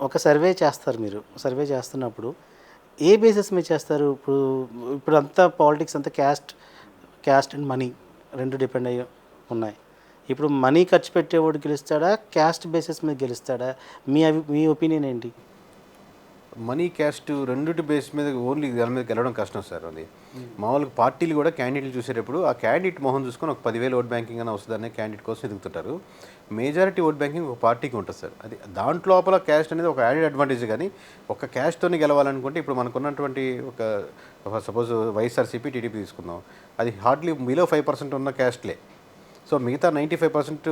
ఒక సర్వే చేస్తారు మీరు సర్వే చేస్తున్నప్పుడు. ఏ బేసిస్ మీద చేస్తారు? ఇప్పుడు ఇప్పుడు అంతా పాలిటిక్స్ అంతా క్యాస్ట్ క్యాస్ట్ అండ్ మనీ రెండు డిపెండ్ అయ్యి ఉన్నాయి. ఇప్పుడు మనీ ఖర్చు పెట్టేవాడు గెలుస్తాడా? క్యాస్ట్ బేసిస్ మీద గెలుస్తాడా? మీ అవి మీ ఒపీనియన్ ఏంటి? మనీ క్యాస్ట్ రెండుటి బేస్ మీద ఓన్లీ దాని మీద గెలవడం కష్టం సార్ అది. మామూలుగా పార్టీలు కూడా క్యాండిడేట్లు చూసేటప్పుడు ఆ క్యాండిడేట్ మొహం చూసుకొని ఒక పదివేలు ఓట్ బ్యాంకింగ్ అని వస్తుందనే క్యాండిడేట్ కోసం ఎదుగుతుంటారు. మేజారిటీ ఓట్ బ్యాంకింగ్ ఒక పార్టీకి ఉంటుంది సార్. అది దాంట్లోపల లోపల క్యాస్ట్ అనేది ఒక యాడెడ్ అడ్వాంటేజ్ కానీ ఒక క్యాస్ట్తోనే గెలవాలనుకుంటే ఇప్పుడు మనకున్నటువంటి ఒక సపోజ్ వైఎస్ఆర్సీపీ టీడీపీ తీసుకుందాం. అది హార్డ్లీ బిలో ఫైవ్ పర్సెంట్ ఉన్న క్యాస్ట్లే. సో మిగతా నైంటీ ఫైవ్ పర్సెంట్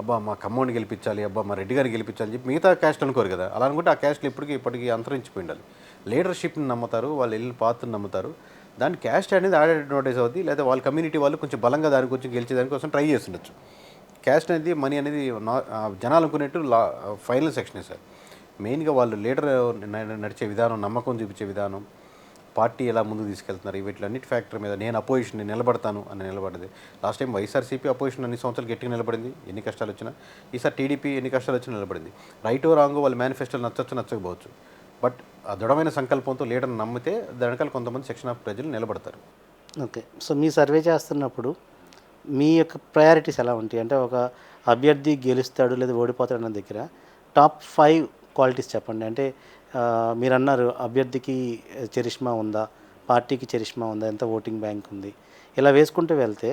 అబ్బా మా ఖమ్మోని గెలిపించాలి అబ్బా మా రెడ్డి గారిని గెలిపించాలి చెప్పి మిగతా క్యాస్ట్ అనుకోరు కదా. అలా అనుకుంటే ఆ క్యాస్ట్లు ఇప్పటికీ ఇప్పటికీ అంతరించిపోయి ఉండాలి లీడర్షిప్ని నమ్ముతారు వాళ్ళు వెళ్ళిన పాత్రని నమ్ముతారు. దాని క్యాస్ట్ అనేది యాడ్ అడ్వాంటేజ్ అవుతుంది లేదా వాళ్ళ కమ్యూనిటీ వాళ్ళు కొంచెం బలంగా దాని గురించి గెలిచే దానికోసం ట్రై చేస్తుండొచ్చు. క్యాస్ట్ అనేది మనీ అనేది నా జనాలు అనుకునేట్టు లా ఫైనల్ సెక్షన్ సార్. మెయిన్గా వాళ్ళు లీడర్ నడిచే విధానం నమ్మకం చూపించే విధానం పార్టీ ఎలా ముందు తీసుకెళ్తున్నారు? వీటిలన్నిటి ఫ్యాక్టర్ మీద నేను అపోజిషన్ నిలబడతాను అని నిలబడింది లాస్ట్ టైం వైఎస్ఆర్సీపీ అపోజిషన్ అన్ని సంవత్సరాలు గట్టిగా నిలబడింది. ఎన్ని కష్టాలు వచ్చినా ఈసారి టీడీపీ ఎన్ని కష్టాలు వచ్చినా నిలబడింది. రైటో రాంగ్ వాళ్ళ మేనిఫెస్టోలు నచ్చచ్చు నచ్చకపోవచ్చు. బట్ ఆ దృఢమైన సంకల్పంతో లీడర్ని నమ్మితే దానికాల కొంతమంది సెక్షన్ ఆఫ్ ప్రజలు నిలబడతారు. ఓకే. సో మీ సర్వే చేస్తున్నప్పుడు మీ యొక్క ప్రయారిటీస్ ఎలా ఉంటాయి? అంటే ఒక అభ్యర్థి గెలుస్తాడు లేదా ఓడిపోతాడు అన్న దగ్గర టాప్ ఫైవ్ క్వాలిటీస్ చెప్పండి. అంటే మీరు అన్నారు అభ్యర్థికి చరిష్మా ఉందా పార్టీకి చరిష్మా ఉందా ఎంత ఓటింగ్ బ్యాంక్ ఉంది. ఇలా వేసుకుంటూ వెళ్తే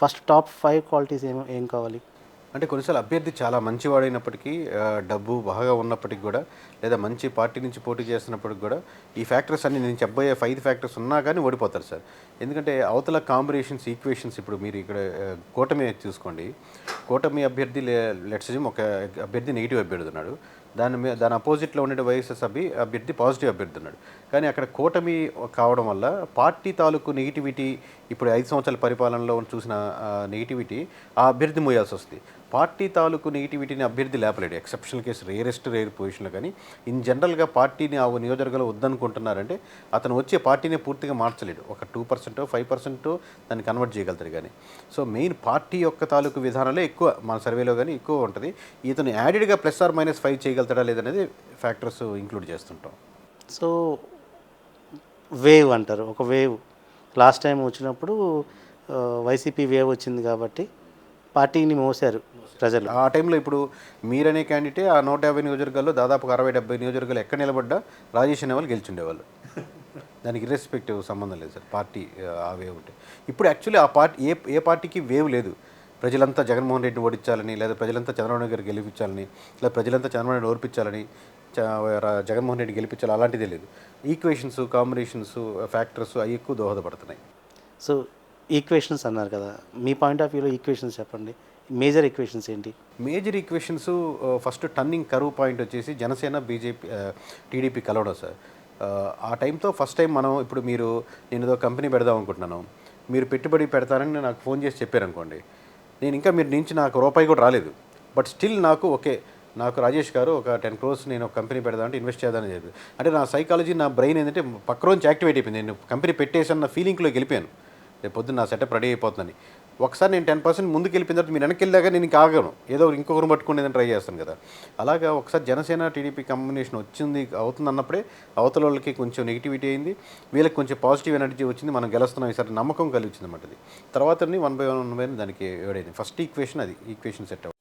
ఫస్ట్ టాప్ ఫైవ్ క్వాలిటీస్ ఏం ఏం కావాలి? అంటే కొన్నిసార్లు అభ్యర్థి చాలా మంచివాడైనప్పటికీ డబ్బు బాగా ఉన్నప్పటికీ కూడా లేదా మంచి పార్టీ నుంచి పోటీ చేస్తున్నప్పటికి కూడా ఈ ఫ్యాక్టర్స్ అన్ని నేను చెప్పబోయే ఫైవ్ ఫ్యాక్టర్స్ ఉన్నా కానీ ఓడిపోతారు సార్. ఎందుకంటే అవతల కాంబినేషన్స్ ఈక్వేషన్స్ ఇప్పుడు మీరు ఇక్కడ కూటమి చూసుకోండి. కూటమి అభ్యర్థి లెట్స్ ఒక అభ్యర్థి నెగిటివ్ అభ్యర్థి ఉన్నాడు. దాని మీద దాని అపోజిట్లో ఉండే వైఎస్ఎస్ అభి అభ్యర్థి పాజిటివ్ అభ్యర్థి ఉన్నాడు కానీ అక్కడ కూటమి కావడం వల్ల పార్టీ తాలూకు నెగిటివిటీ ఇప్పుడు ఐదు సంవత్సరాల పరిపాలనలో చూసిన నెగిటివిటీ ఆ అభ్యర్థి మోయాల్సి వస్తుంది. పార్టీ తాలూకు నెగిటివిటీని అభ్యర్థి లేపలేడు. ఎక్సెప్షనల్ కేసు రేరెస్ట్ రేర్ పొజిషన్లో కానీ ఇన్ జనరల్గా పార్టీని ఆ నియోజకవర్గంలో వద్దనుకుంటున్నారంటే అతను వచ్చే పార్టీని పూర్తిగా మార్చలేడు. ఒక టూ పర్సెంట్ ఫైవ్ పర్సెంట్ దాన్ని కన్వర్ట్ చేయగలుగుతారు కానీ. సో మెయిన్ పార్టీ యొక్క తాలూకు విధానాలే ఎక్కువ మన సర్వేలో కానీ ఎక్కువ ఉంటుంది. ఇతను యాడెడ్గా ప్లస్ ఆర్ మైనస్ ఫైవ్ చేయగలుగుతాడా లేదనేది ఫ్యాక్టర్స్ ఇంక్లూడ్ చేస్తుంటాం. సో వేవ్ అంటారు. ఒక వేవ్ లాస్ట్ టైం వచ్చినప్పుడు uh, వైసీపీ వేవ్ వచ్చింది కాబట్టి పార్టీని మోసారు ప్రజలు. ఆ టైంలో ఇప్పుడు మీరనే క్యాండిడేట్ ఆ నూట యాభై నియోజకవర్గాల్లో దాదాపు అరవై డెబ్బై నియోజకవర్గాలు ఎక్కడ నిలబడ్డా రాజేష్ అనే వాళ్ళు. గెలిచుండేవాళ్ళు దానికి ఇర్రెస్పెక్టివ్ సంబంధం లేదు సార్ పార్టీ ఆ, వేవ్ ఉంటే ఇప్పుడు యాక్చువల్లీ ఆ పార్టీ ఏ ఏ పార్టీకి వేవ్ లేదు. ప్రజలంతా జగన్మోహన్ రెడ్డిని ఓడించాలని లేదా ప్రజలంతా చంద్రబాబు నాయుడు గారు గెలిపించాలని లేదా ప్రజలంతా చంద్రబాబు నాయుడు ఓర్పించాలని జగన్మోహన్ రెడ్డి గెలిపించాలి అలాంటిదే లేదు. ఈక్వేషన్స్ కాంబినేషన్స్ ఫ్యాక్టర్స్ అవి ఎక్కువ దోహదపడుతున్నాయి. సో ఈక్వేషన్స్ అన్నారు కదా. మీ పాయింట్ ఆఫ్ వ్యూలో ఈక్వేషన్స్ చెప్పండి. మేజర్ ఈక్వేషన్స్ ఏంటి? మేజర్ ఈక్వేషన్స్ ఫస్ట్ టర్నింగ్ కరువు పాయింట్ వచ్చేసి జనసేన బీజేపీ టీడీపీ uh, కలవడం సార్. Uh, ఆ, టైంతో ఫస్ట్ టైం మనం ఇప్పుడు మీరు నేను ఏదో కంపెనీ పెడదాం అనుకుంటున్నాను. మీరు పెట్టుబడి పెడతారని నాకు ఫోన్ చేసి చెప్పారనుకోండి నేను ఇంకా మీరు నుంచి నాకు రూపాయి కూడా రాలేదు. బట్ స్టిల్ నాకు ఓకే. నాకు రాజేష్ గారు ఒక టెన్ క్రోర్స్ నేను ఒక కంపెనీ పెడదామంటే ఇన్వెస్ట్ చేద్దామని చెప్పి అంటే నా సైకాలజీ నా బ్రెయిన్ ఏంటంటే పక్క రోజు యాక్టివేట్ అయిపోయింది. నేను కంపెనీ పెట్టేసాను ఫీలింగ్లోకి వెళ్ళిపోయాను. రేపు పొద్దున్న నా సెటప్ రెడీ అయిపోతుందని. ఒకసారి నేను టెన్ పర్సెంట్ ముందుకు వెళ్ళిపోయిన తర్వాత మీరు వెనక్కి వెళ్ళాక నేను ఇంకా ఆగను. ఏదో ఇంకొకరు పట్టుకునేదని ట్రై చేస్తాను కదా. అలాగా ఒకసారి జనసేన టీడీపీ కాంబినేషన్ వచ్చింది అవుతుంది అన్నప్పుడే అవతల వాళ్ళకి కొంచెం నెగిటివిటీ అయింది. వీళ్ళకి కొంచెం పాజిటివ్ ఎనర్జీ వచ్చింది. మనం గెలుస్తున్నాం. ఈసారి నమ్మకం కలిగించింది అన్నమాట అది. తర్వాత వన్ బై వన్ బై దానికి ఏడైంది. ఫస్ట్ ఈక్వేషన్ అది. Equation set